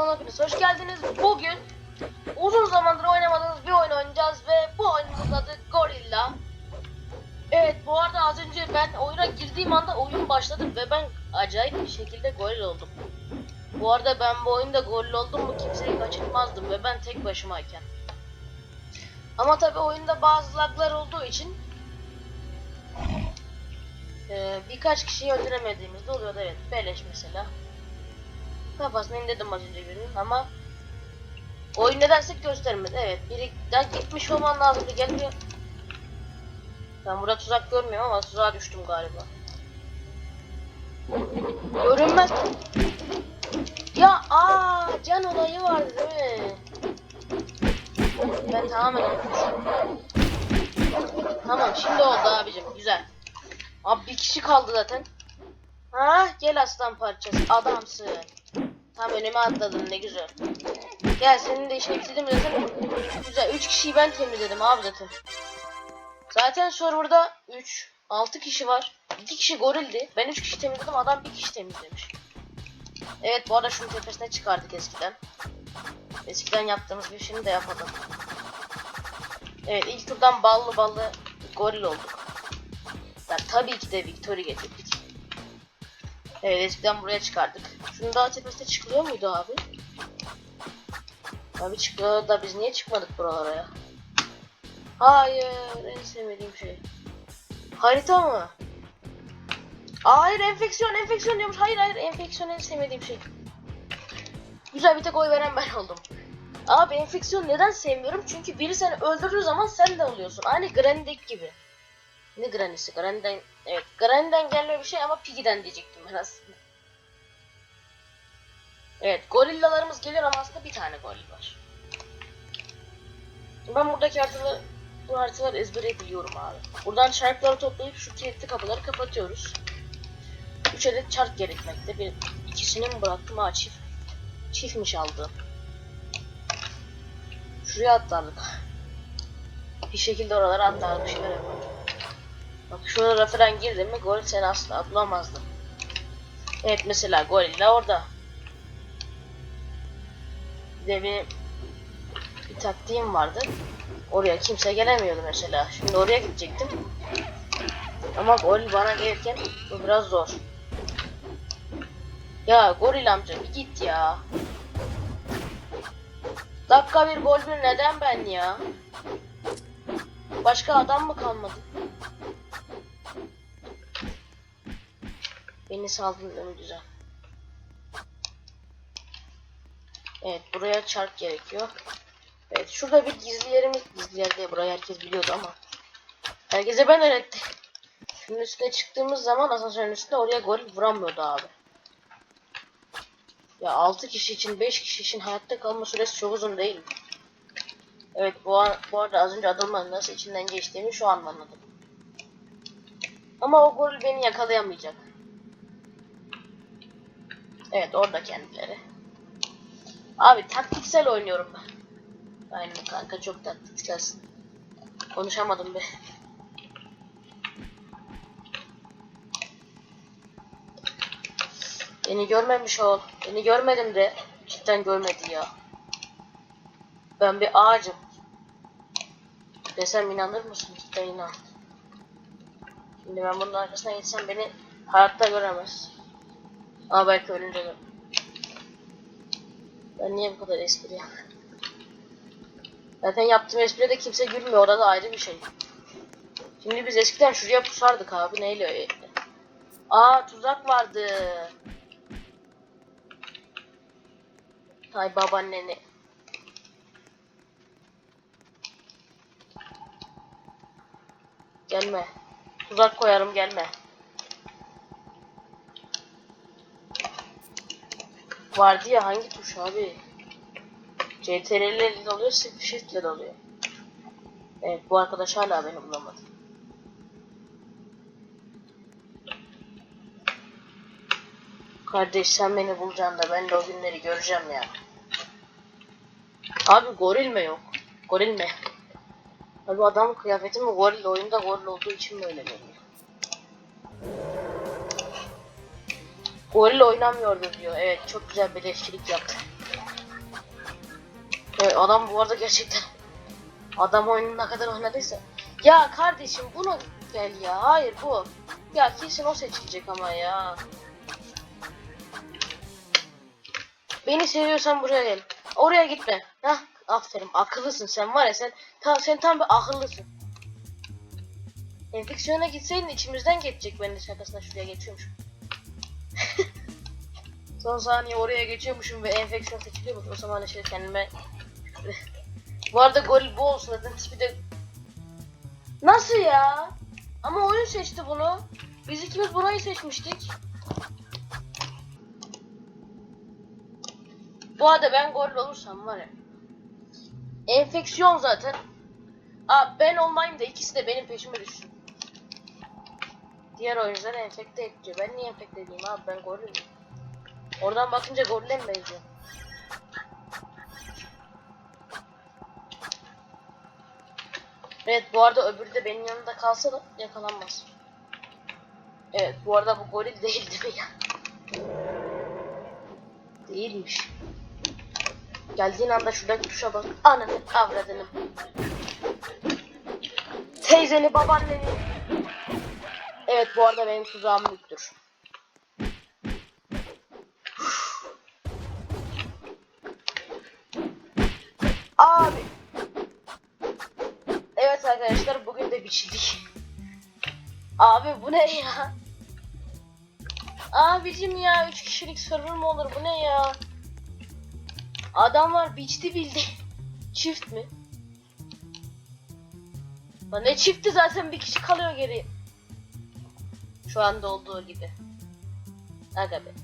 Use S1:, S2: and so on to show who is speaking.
S1: kanalına hepiniz hoş geldiniz. Bugün uzun zamandır oynamadığımız bir oyun oynayacağız ve bu oyunumuzun adı Gorilla. Evet bu arada az önce ben oyuna girdiğim anda oyun başladı ve ben acayip bir şekilde goril oldum. Bu arada ben bu oyunda goril oldum mu kimseyi kaçırmazdım ve ben tek başımayken. Ama tabi oyunda bazı laglar olduğu için eee, birkaç kişiyi öldüremediğimizde oluyordu evet. Beleş mesela. Kafasını indirdim az önce birinin ama oyun nedense göstermedi. Evet biri daha gitmiş olman lazımdı gelmiyor. Ben burada tuzak görmüyorum ama tuzağa düştüm galiba. Görünmez. Ya aa can olayı vardı değil mi? Ben tamamen. Tamam şimdi oldu abicim güzel. Abi bir kişi kaldı zaten. Ha gel aslan parçası adamsın. Tam önüme atladın ne güzel. Gel senin de işini bitirdim zaten. Güzel 3 kişiyi ben temizledim abi zaten. Zaten serverda 3 6 kişi var. 2 kişi gorildi. Ben 3 kişi temizledim adam 1 kişi temizlemiş. Evet bu arada şunun tepesine çıkardık eskiden. Eskiden yaptığımız bir şimdi de yapalım. Evet ilk turdan ballı ballı goril olduk. Yani tabii ki de victory getirdik. Evet eskiden buraya çıkardık. Şunun daha tepesine çıkılıyor muydu abi? Abi çıkıyor da biz niye çıkmadık buralara ya? Hayır en sevmediğim şey. Harita mı? Hayır enfeksiyon enfeksiyon diyormuş. Hayır hayır enfeksiyon en sevmediğim şey. Güzel bir tek oy veren ben oldum. Abi enfeksiyon neden sevmiyorum? Çünkü biri seni öldürdüğü zaman sen de oluyorsun. Aynı Granny'deki gibi. Ne Granny'si? Granny'den evet Granny'den gelme bir şey ama Piggy'den diyecektim ben aslında. Evet gorillalarımız geliyor ama aslında bir tane goril var. Ben buradaki haritaları bu haritaları ezbere biliyorum abi. Buradan çarkları toplayıp şu kilitli kapıları kapatıyoruz. 3 adet çark gerekmekte. Bir ikisini mi bıraktım ha çift. Çiftmiş aldığım. Şuraya atlardık. Bir şekilde oralara atlardık bir şeyler yapalım. Bak şuralara falan girdim mi goril seni asla bulamazdı. Evet mesela gorilla orada. Bir de bir, bir taktiğim vardı. Oraya kimse gelemiyordu mesela. Şimdi oraya gidecektim. Ama goril bana gelirken bu biraz zor. Ya goril amca bir git ya. Dakika bir gol bir neden ben ya? Başka adam mı kalmadı? Beni saldın güzel. Evet buraya çark gerekiyor. Evet şurada bir gizli yerimiz gizli yer diye burayı herkes biliyordu ama herkese ben öğrettim. Şunun üstüne çıktığımız zaman asansörün üstünde oraya gol vuramıyordu abi. Ya 6 kişi için 5 kişi için hayatta kalma süresi çok uzun değil mi? Evet bu, an, bu arada az önce adamların nasıl içinden geçtiğimi şu an anladım. Ama o gol beni yakalayamayacak. Evet orada kendileri. Abi taktiksel oynuyorum ben. Aynen kanka çok taktikselsin. Konuşamadım be. Beni görmemiş ol. Beni görmedim de cidden görmedi ya. Ben bir ağacım. Desem inanır mısın? Cidden inan. Şimdi ben bunun arkasına geçsem beni hayatta göremez. Ama belki ölünce gör. Ben niye bu kadar espri yapıyorum? Zaten yaptığım espride kimse gülmüyor. Orada da ayrı bir şey. Şimdi biz eskiden şuraya pusardık abi. Neyle? Aa tuzak vardı. Hay babaanneni. Gelme. Tuzak koyarım gelme. Vardı ya hangi tuş abi? CTRL ile de oluyor, Shift ile de oluyor. Evet bu arkadaş hala beni bulamadı. Kardeş sen beni bulacaksın da ben de o günleri göreceğim ya. Abi goril mi yok? Goril mi? Abi adam kıyafeti mi goril oyunda goril olduğu için mi Goril oynamıyordu diyor. Evet çok güzel bir yaptı. Evet adam bu arada gerçekten adam oyunu ne kadar oynadıysa. Ya kardeşim bunu gel ya. Hayır bu. Ya kesin o seçilecek ama ya. Beni seviyorsan buraya gel. Oraya gitme. Hah aferin akıllısın sen var ya sen tam sen tam bir akıllısın. Enfeksiyona gitseydin içimizden geçecek ben de şakasına şuraya geçiyormuşum. Son saniye oraya geçiyormuşum ve enfeksiyon seçiliyormuş. O zaman işte kendime... bu arada gol bu olsun dedim. Tipi de... Nasıl ya? Ama oyun seçti bunu. Biz ikimiz burayı seçmiştik. Bu arada ben gol olursam var ya. Enfeksiyon zaten. Aa ben olmayayım da ikisi de benim peşime düşsün. Diğer oyuncular enfekte ediyor. Ben niye enfekte edeyim abi ben gollüyüm. Oradan bakınca golle mi benziyor? Evet bu arada öbürü de benim yanımda kalsa da yakalanmaz. Evet bu arada bu goril değil değil mi ya? Değilmiş. Geldiğin anda şuradaki tuşa bas. Ananı avradını. Teyzeni babaanneni. Evet bu arada benim tuzağım büyüktür. Abi. Evet arkadaşlar bugün de biçildik. Abi bu ne ya? Abicim ya 3 kişilik server mı olur bu ne ya? Adamlar biçti bildi. Çift mi? Lan ne çifti zaten bir kişi kalıyor geri. Şu anda olduğu gibi. Aga be.